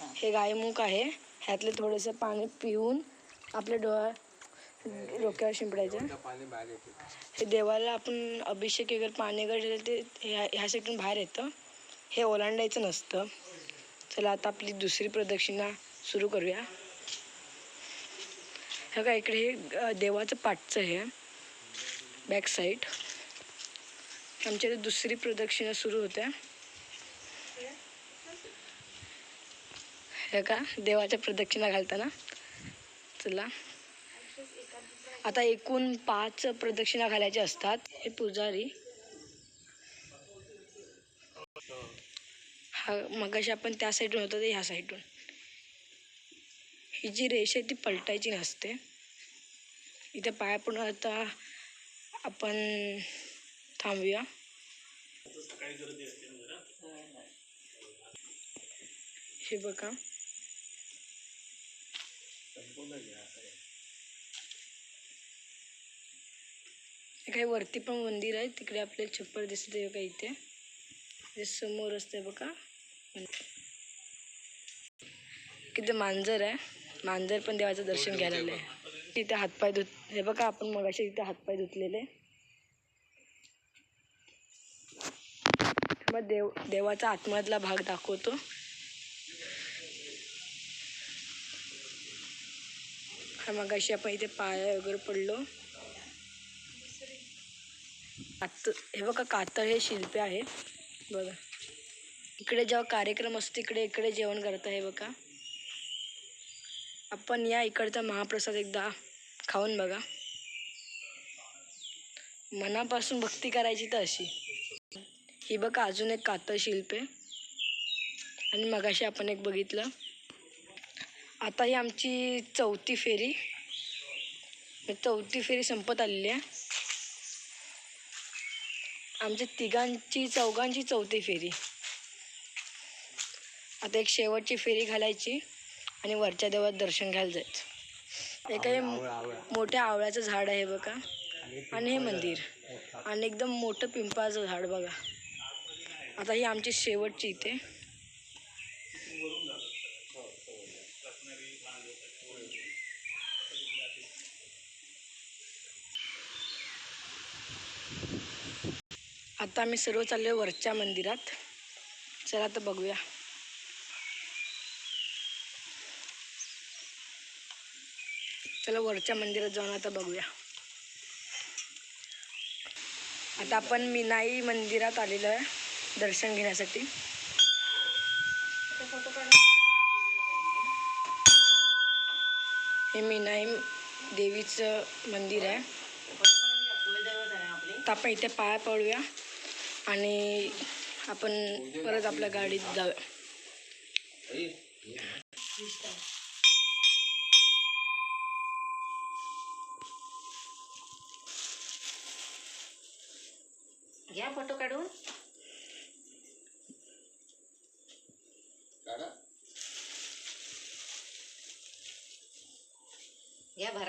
हे गायमुख आहे. ह्यातले थोडंसं पाणी पिऊन आपल्या डोळ्या डोक्यावर शिंपडायचं. हे देवाला आपण अभिषेक वगैरे पाणी वगैरे ते ह्या ह्या साईडून बाहेर येतं. हे ओलांडायचं नसतं. चला आता आपली दुसरी प्रदक्षिणा सुरू करूया. हे का इकडे हे देवाचं पाठचं हे बॅक साईड आमच्या इथे दुसरी प्रदक्षिणा सुरू होत्या. हे का देवाच्या प्रदक्षिणा घालताना? चला. आता एकूण पाच प्रदक्षिणा घालायच्या असतात. हे पुजारी. हा मगाशी आपण त्या साईडून होतो ते ह्या साईडून. ही जी रेष आहे ती पलटायची नसते. इथे पाय पण आता आपण थांबूया. हे बघा. काही वरती पण मंदिर आहे तिकडे आपल्याला छप्पर दिसते बघा इथे. हे समोर असते बघा. किती मांजर आहे. मांजर पण देवाचं दर्शन घ्यायला आलंय. तिथे हातपाय धुत हे बघा आपण मगाशी तिथे हातपाय धुतलेले. मग देव देवाचा आतमधला भाग दाखवतो. मग अशी आपण इथे पाय वगैरे पडलो. कात हे बघा कातळ हे शिल्पे आहे. बघा. इकडे जेव्हा कार्यक्रम असतो तिकडे इकडे जेवण करता हे बघा. आपण या इकडचा महाप्रसाद एकदा खाऊन बघा. मनापासून भक्ती करायची तर अशी. ही बघा अजून एक कातळ शिल्प. आहे आणि मगाशी आपण एक बघितलं. आता ही आमची चौथी फेरी. ही चौथी फेरी संपत आलेली आहे. आमच्या तिघांची चौघांची चौथी फेरी. आता एक शेवटची फेरी घालायची आणि वरच्या देवात दर्शन घ्यायला जायचं. हे काही मोठ्या आवळ्याचं झाड आहे बघा. आणि हे मंदिर. आणि एकदम मोठं पिंपळाचं झाड बघा. आता ही आमची शेवटची इथे. आता आम्ही सर्व चाललो वरच्या मंदिरात. चला आता बघूया. चला वरच्या मंदिरात जाऊन आता बघूया. आता आपण मिनाई मंदिरात आलेलो आहे दर्शन घेण्यासाठी. हे मिनाई देवीचं मंदिर आहे. तर आपण इथे पाया पडूया. आणि आपण परत आपल्या गाडीत जाऊया. घ्या फोटो काढून. घ्या भरा.